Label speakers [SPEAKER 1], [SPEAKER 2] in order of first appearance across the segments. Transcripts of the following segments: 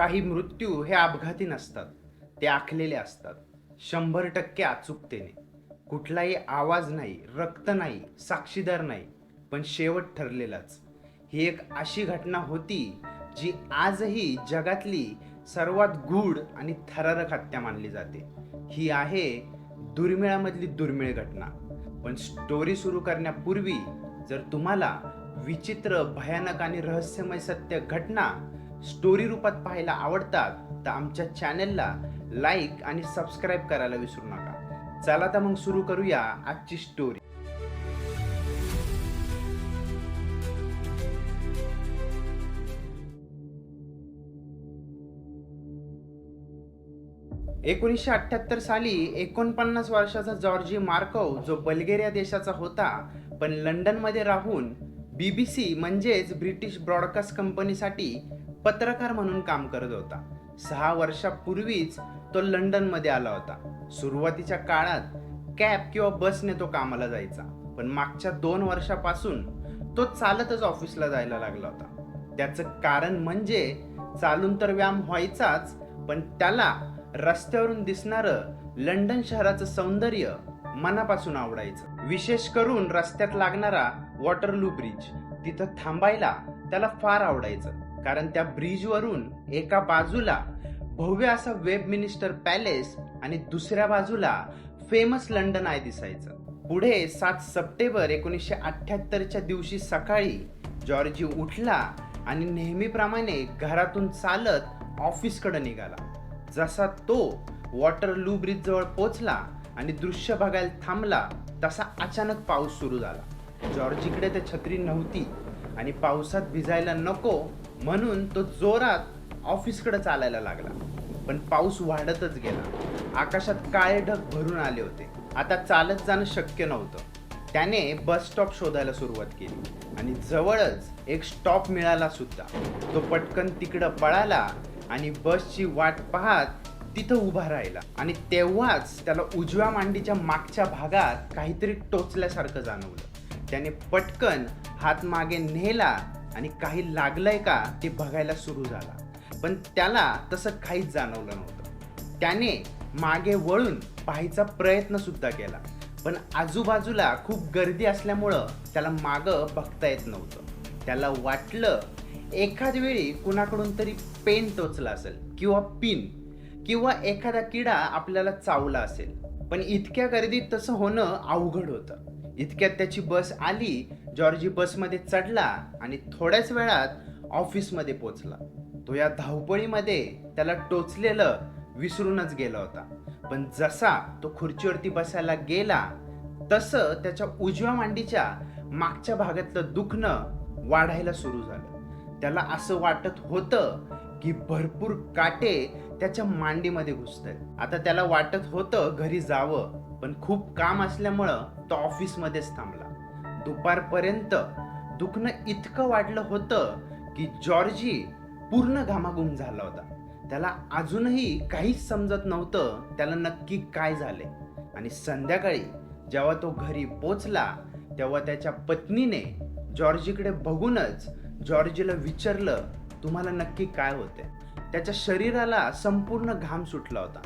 [SPEAKER 1] काही मृत्यू हे अपघाती नसतात. ते आखलेले असतात. शंभर टक्के अचूकतेने. कुठलाही आवाज नाही रक्त नाही साक्षीदार नाही पण शेवट ठरलेलाच. ही एक अशी घटना होती जी आजही जगातली सर्वात गूढ आणि थरारक हत्या मानली जाते. ही आहे दुर्मिळामधली दुर्मिळ घटना. पण स्टोरी सुरू करण्यापूर्वी जर तुम्हाला विचित्र भयानक आणि रहस्यमय सत्य घटना स्टोरी रूपात पाहायला आवडतात तर आमच्या चॅनेलला लाईक आणि सबस्क्राईब करायला विसरू नका. चला तर मग सुरू करूया आजची स्टोरी. एकोणीसशे अठ्याहत्तर साली एकोणपन्नास वर्षाचा जॉर्जी मार्कव जो बल्गेरिया देशाचा होता पण लंडनमध्ये राहून बीबीसी म्हणजेच ब्रिटिश ब्रॉडकास्ट कंपनीसाठी पत्रकार म्हणून काम करत होता. सहा वर्षापूर्वीच तो लंडनमध्ये आला होता. सुरुवातीच्या काळात कॅब किंवा बसने तो कामाला जायचा. पण मागच्या दोन वर्षापासून तो चालतच ऑफिसला जायला लागला होता. त्याचं कारण म्हणजे चालून तर व्यायाम व्हायचाच पण त्याला रस्त्यावरून दिसणारं लंडन शहराचं सौंदर्य मनापासून आवडायचं. विशेष करून रस्त्यात लागणारा वॉटरलू ब्रिज तिथं थांबायला त्याला फार आवडायचं. कारण त्या ब्रिजवरून एका बाजूला भव्य असा वेब मिनिस्टर पॅलेस आणि दुसऱ्या बाजूला फेमस लंडन आय दिसायचं. पुढे सात सप्टेंबर एकोणीसशे अठ्ठ्याहत्तरच्या दिवशी सकाळी जॉर्जी उठला आणि नेहमीप्रमाणे घरातून चालत ऑफिसकडे निघाला. जसा तो वॉटरलू लू ब्रिजजवळ पोचला आणि दृश्य बघायला थांबला तसा अचानक पाऊस सुरू झाला. जॉर्जीकडे ते छत्री नव्हती आणि पावसात भिजायला नको म्हणून तो जोरात ऑफिसकडे चालायला लागला. पण पाऊस वाढतच गेला. आकाशात काळे ढग भरून आले होते. आता चालत जाणं शक्य नव्हतं. त्याने बस स्टॉप शोधायला सुरुवात केली. आणि जवळच एक स्टॉप मिळाला सुद्धा. तो पटकन तिकडं पळाला आणि बसची वाट पाहत तिथं उभा राहिला. आणि तेव्हाच त्याला उजव्या मांडीच्या मागच्या भागात काहीतरी टोचल्यासारखं जाणवलं. त्याने पटकन हात मागे नेला आणि काही लागलंय का ते बघायला सुरू झाला. पण त्याला तसं काहीच जाणवलं नव्हतं. त्याने मागे वळून पाहायचा प्रयत्न सुद्धा केला. पण आजूबाजूला खूप गर्दी असल्यामुळं त्याला मागं बघता येत नव्हतं. त्याला वाटलं एखाद वेळी कुणाकडून तरी पेन टोचला असेल किंवा पिन किंवा एखादा किडा आपल्याला चावला असेल. पण इतक्या गर्दीत तसं होणं अवघड होतं. इतक्यात त्याची बस आली जॉर्जी बसमध्ये चढला आणि थोड्याच वेळात ऑफिसमध्ये पोचला तो या धावपळीमध्ये त्याला टोचलेलं विसरूनच गेला होता. पण जसा तो खुर्चीवरती बसायला गेला तसं त्याच्या उजव्या मांडीच्या मागच्या भागातलं दुखणं वाढायला सुरू झालं. त्याला असं वाटत होतं की भरपूर काटे त्याच्या मांडीमध्ये घुसतात. आता त्याला वाटत होतं घरी जावं पण खूप काम असल्यामुळं तो ऑफिसमध्येच थांबला. दुपारपर्यंत दुखणं इतकं वाढलं होतं की जॉर्जी पूर्ण घामाघूम झाला होता. त्याला अजूनही काहीच समजत नव्हतं त्याला नक्की काय झाले आणि संध्याकाळी जेव्हा तो घरी पोचला तेव्हा त्याच्या पत्नीने जॉर्जीकडे बघूनच जॉर्जीला विचारलं तुम्हाला नक्की काय होते त्याच्या शरीराला संपूर्ण घाम सुटला होता.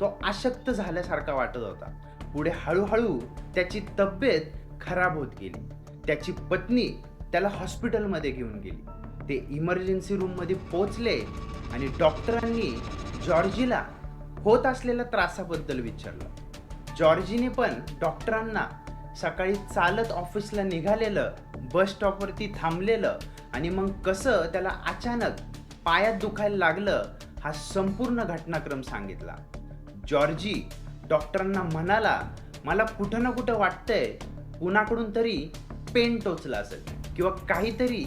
[SPEAKER 1] तो अशक्त झाल्यासारखा वाटत होता. पुढे हळूहळू त्याची तब्येत खराब होत गेली. त्याची पत्नी त्याला हॉस्पिटलमध्ये घेऊन गेली. ते इमर्जन्सी रूममध्ये पोचले आणि डॉक्टरांनी जॉर्जीला होत असलेल्या त्रासाबद्दल विचारलं. जॉर्जीने पण डॉक्टरांना सकाळी चालत ऑफिसला निघालेलं बस स्टॉपवरती थांबलेलं आणि मग कसं त्याला अचानक पायात दुखायला लागलं हा संपूर्ण घटनाक्रम सांगितला. जॉर्जी डॉक्टरांना म्हणाला मला कुठं ना कुठं वाटतंय कुणाकडून तरी पेन टोचला असेल किंवा काहीतरी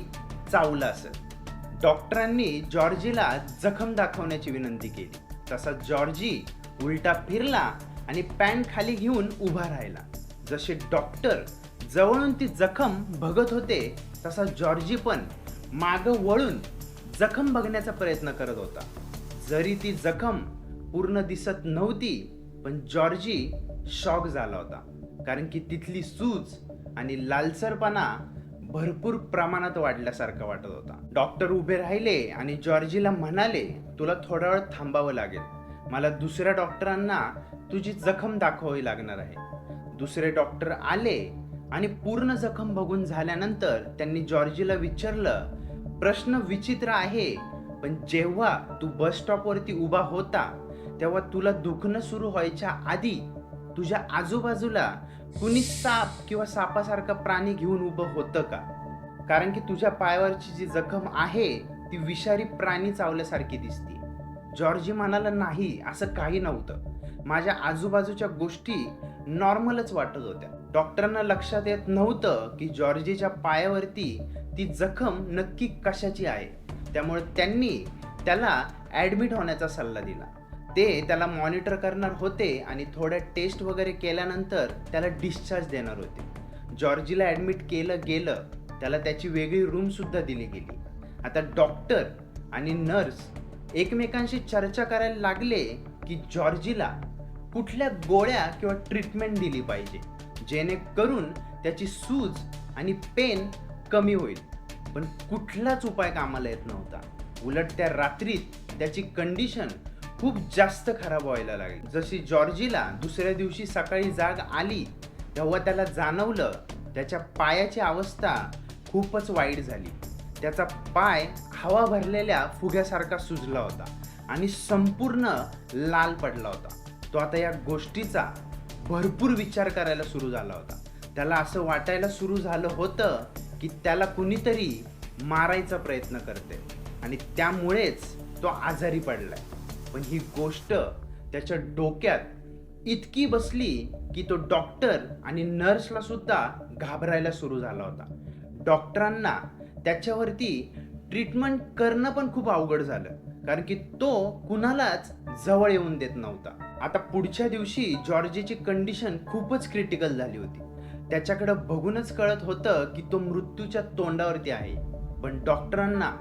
[SPEAKER 1] चावलं असेल. डॉक्टरांनी जॉर्जीला जखम दाखवण्याची विनंती केली. तसा जॉर्जी उलटा फिरला आणि पॅन्ट खाली घेऊन उभा राहिला. जसे डॉक्टर जवळून ती जखम बघत होते तसा जॉर्जी पण मागं वळून जखम बघण्याचा प्रयत्न करत होता. जरी ती जखम पूर्ण दिसत नव्हती पण जॉर्जी शॉक झाला होता. कारण की तिथली सूज आणि लालसरपणा भरपूर प्रमाणात वाढल्यासारखा वाटत होता. डॉक्टर उभे राहिले आणि जॉर्जीला म्हणाले तुला थोडा वेळ थांबावं लागेल. मला दुसऱ्या डॉक्टरांना तुझी जखम दाखवावी लागणार आहे. दुसरे डॉक्टर आले आणि पूर्ण जखम बघून झाल्यानंतर त्यांनी जॉर्जीला विचारलं प्रश्न विचित्र आहे पण जेव्हा तू बस स्टॉपवरती उभा होता तेव्हा तुला दुखणं सुरू व्हायच्या आधी तुझ्या आजूबाजूला कुणी साप किंवा सापासारखा प्राणी घेऊन उभं होतं का? कारण की तुझ्या पायावरची जी जखम आहे ती विषारी प्राणी चावल्यासारखी दिसती. जॉर्जी म्हणाला नाही असं काही नव्हतं. माझ्या आजूबाजूच्या गोष्टी नॉर्मलच वाटत होत्या. डॉक्टरांना लक्षात येत नव्हतं की जॉर्जीच्या पायावरती ती जखम नक्की कशाची आहे. त्यामुळे त्यांनी त्याला ॲडमिट होण्याचा सल्ला दिला. ते त्याला मॉनिटर करणार होते आणि थोड्या टेस्ट वगैरे केल्यानंतर त्याला डिस्चार्ज देणार होते. जॉर्जीला ॲडमिट केलं गेलं त्याला त्याची वेगळी रूमसुद्धा दिली गेली. आता डॉक्टर आणि नर्स एकमेकांशी चर्चा करायला लागले की जॉर्जीला कुठल्या गोळ्या किंवा ट्रीटमेंट दिली पाहिजे? जेणेकरून त्याची सूज आणि पेन कमी होईल. पण कुठलाच उपाय कामाला येत नव्हता. उलट त्या रात्रीत त्याची कंडिशन खूप जास्त खराब व्हायला लागली. जशी जॉर्जीला दुसऱ्या दिवशी सकाळी जाग आली तेव्हा त्याला जाणवलं त्याच्या पायाची अवस्था खूपच वाईट झाली. त्याचा पाय हवा भरलेल्या फुग्यासारखा सुजला होता आणि संपूर्ण लाल पडला होता. तो आता या गोष्टीचा भरपूर विचार करायला सुरू झाला होता. त्याला असं वाटायला सुरू झालं होतं की त्याला कुणीतरी मारायचा प्रयत्न करते आणि त्यामुळेच तो आजारी पडलाय. पण ही गोष्ट त्याच्या डोक्यात इतकी बसली की तो डॉक्टर आणि नर्सला सुद्धा घाबरायला सुरू झाला होता. डॉक्टरांना त्याच्यावरती ट्रीटमेंट करणं पण खूप अवघड झालं. कारण की तो कुणालाच जवळ येऊन देत नव्हता. आता पुढच्या दिवशी जॉर्जीची कंडिशन खूपच क्रिटिकल झाली होती. त्याच्याकडं बघूनच कळत होतं की तो मृत्यूच्या तोंडावरती आहे. पण डॉक्टरांना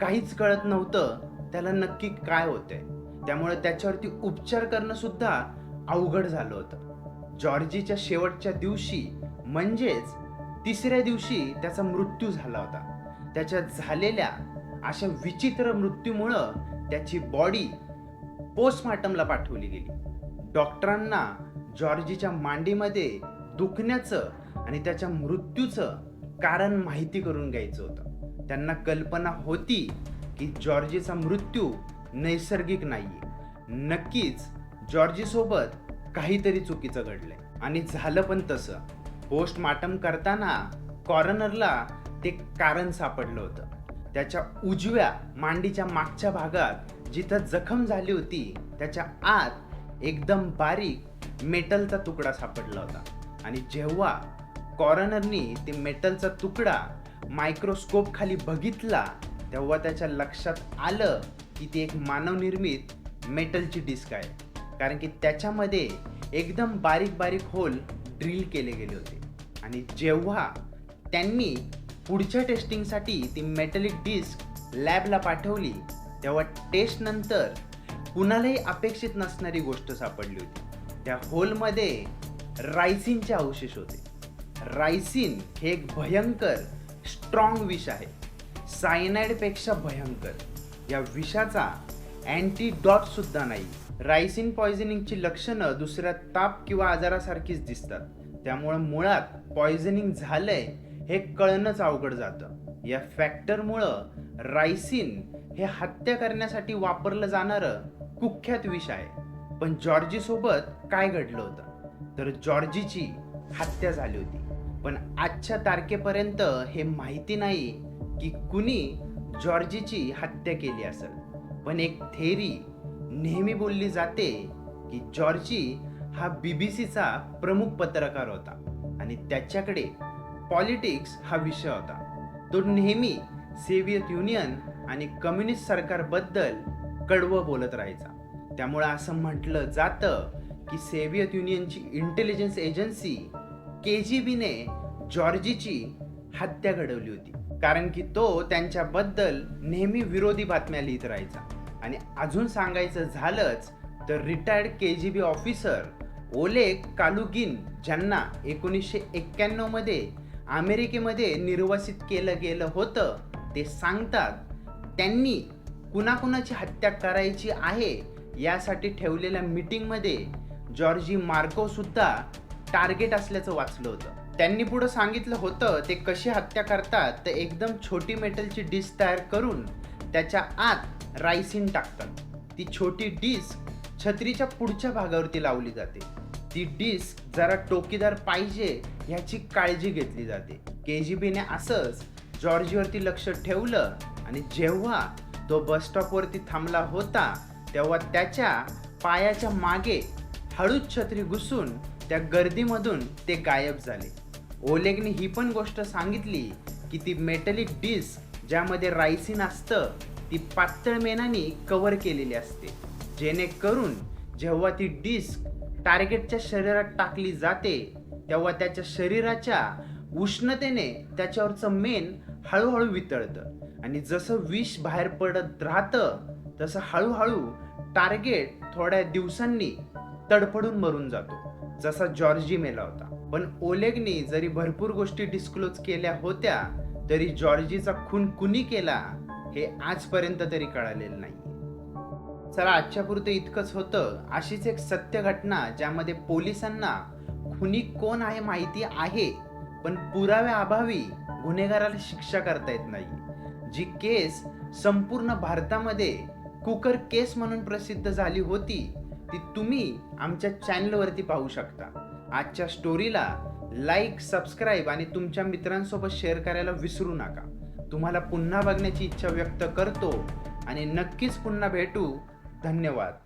[SPEAKER 1] काहीच कळत नव्हतं त्याला नक्की काय होतंय. त्यामुळे त्याच्यावरती उपचार करणं सुद्धा अवघड झालं होतं. जॉर्जीच्या शेवटच्या दिवशी म्हणजेच तिसऱ्या दिवशी त्याचा मृत्यू झाला होता. त्याच्या झालेल्या अशा विचित्र मृत्यूमुळं त्याची बॉडी पोस्टमार्टमला पाठवली गेली. डॉक्टरांना जॉर्जीच्या मांडीमध्ये दुखण्याचं आणि त्याच्या मृत्यूचं कारण माहिती करून घ्यायचं होतं. त्यांना कल्पना होती की जॉर्जीचा मृत्यू नैसर्गिक नाहीये. नक्कीच जॉर्जीसोबत काहीतरी चुकीचं घडलंय. आणि झालं पण तसं. पोस्टमार्टम करताना कॉर्नरला ते कारण सापडलं होतं. त्याच्या उजव्या मांडीच्या मागच्या भागात जिथं जखम झाली होती त्याच्या आत एकदम बारीक मेटलचा तुकडा सापडला होता. आणि जेव्हा कॉर्नरनी ते मेटलचा तुकडा मायक्रोस्कोप खाली बघितला तेव्हा त्याच्या लक्षात आलं की ती एक मानवनिर्मित मेटलची डिस्क आहे. कारण की त्याच्यामध्ये एकदम बारीक बारीक होल ड्रिल केले गेले होते. आणि जेव्हा त्यांनी पुढच्या टेस्टिंगसाठी ती मेटलिक डिस्क लॅबला पाठवली. तेव्हा टेस्ट नंतर कुणालाही अपेक्षित नसणारी गोष्ट सापडली होती. त्या होलमध्ये रायसिनचे अवशेष होते. रायसिन हे एक भयंकर स्ट्रॉंग विष आहे. सायनाईडपेक्षा भयंकर. या विषाचा अँटीडॉटसुद्धा नाही. रायसिन पॉयझनिंगची लक्षणं दुसऱ्या ताप किंवा आजारासारखीच दिसतात. त्यामुळे मुळात पॉयझनिंग झालंय हे कळणंच अवघड जातं. या फॅक्टरमुळं रायसिन हे हत्या करण्यासाठी वापरलं जाणारं कुख्यात विष आहे. पण जॉर्जीसोबत काय घडलं होतं? तर जॉर्जीची हत्या झाली होती. पण आजच्या तारखेपर्यंत हे माहिती नाही की कुणी जॉर्जीची हत्या केली असेल. पण एक थेरी नेहमी बोलली जाते की जॉर्जी हा बीबीसीचा प्रमुख पत्रकार होता. आणि त्याच्याकडे पॉलिटिक्स हा विषय होता. तो नेहमी सेव्हिएत युनियन आणि कम्युनिस्ट सरकारबद्दल कडवं बोलत राहायचा. त्यामुळे असं म्हटलं जातं की सेव्हिएत युनियनची इंटेलिजन्स एजन्सी के जी बीने जॉर्जीची हत्या घडवली होती. कारण की तो त्यांच्याबद्दल नेहमी विरोधी बातम्या लिहित राहायचा. आणि अजून सांगायचं झालंच तर retired K G B officer Oleg Kalugin ज्यांना एकोणीसशे एक्क्याण्णवमध्ये अमेरिकेमध्ये निर्वासित केलं गेलं होतं. ते सांगतात त्यांनी कुणाकुणाची हत्या करायची आहे यासाठी ठेवलेल्या मीटिंगमध्ये जॉर्जी मार्को सुद्धा टार्गेट असल्याचं वाचलं होतं. त्यांनी पुढं सांगितलं होतं ते कशी हत्या करतात तर एकदम छोटी मेटलची डिश तयार करून त्याच्या आत रायसिन टाकतात. ती छोटी डिस्क छत्रीच्या पुढच्या भागावरती लावली जाते. ती डिस्क जरा टोकीदार पाहिजे ह्याची काळजी घेतली जाते. के जी बीने असंच जॉर्जीवरती लक्ष ठेवलं आणि जेव्हा तो बस स्टॉपवरती थांबला होता तेव्हा त्याच्या पायाच्या मागे हळूच छत्री घुसून त्या गर्दीमधून ते गायब झाले. ओलेगने ही पण गोष्ट सांगितली की ती मेटलिक डिस्क ज्यामध्ये रायसिन असतं ती पातळ मेनानी कव्हर केलेली असते. जेणेकरून जेव्हा ती डिस्क टार्गेटच्या शरीरात टाकली जाते तेव्हा त्याच्या शरीराच्या उष्णतेने त्याच्यावरचं मेन हळूहळू वितळतं. आणि जसं विष बाहेर पडत राहतं तसं हळूहळू टार्गेट थोड्या दिवसांनी तडफडून मरून जातो जसा जॉर्जी मेला होता. पण ओलेगनी जरी भरपूर गोष्टी डिस्क्लोज केल्या होत्या तरी जॉर्जीचा खून कुणी केला हे आजपर्यंत तरी कळालेलं नाही. चला आजच्या पुरतं इतकंच होतं. अशीच एक सत्य घटना ज्यामध्ये पोलिसांना खुनी कोण आहे माहिती आहे पण पुराव्याअभावी गुन्हेगाराला शिक्षा करता येत नाही. जी केस संपूर्ण भारतामध्ये कुकर केस म्हणून प्रसिद्ध झाली होती ती तुम्ही आमच्या चॅनलवरती पाहू शकता. आजच्या स्टोरीला लाईक सबस्क्राईब आणि तुमच्या मित्रांसोबत शेअर करायला विसरू नका. तुम्हाला पुन्हा बघण्याची इच्छा व्यक्त करतो आणि नक्कीच पुन्हा भेटू. धन्यवाद.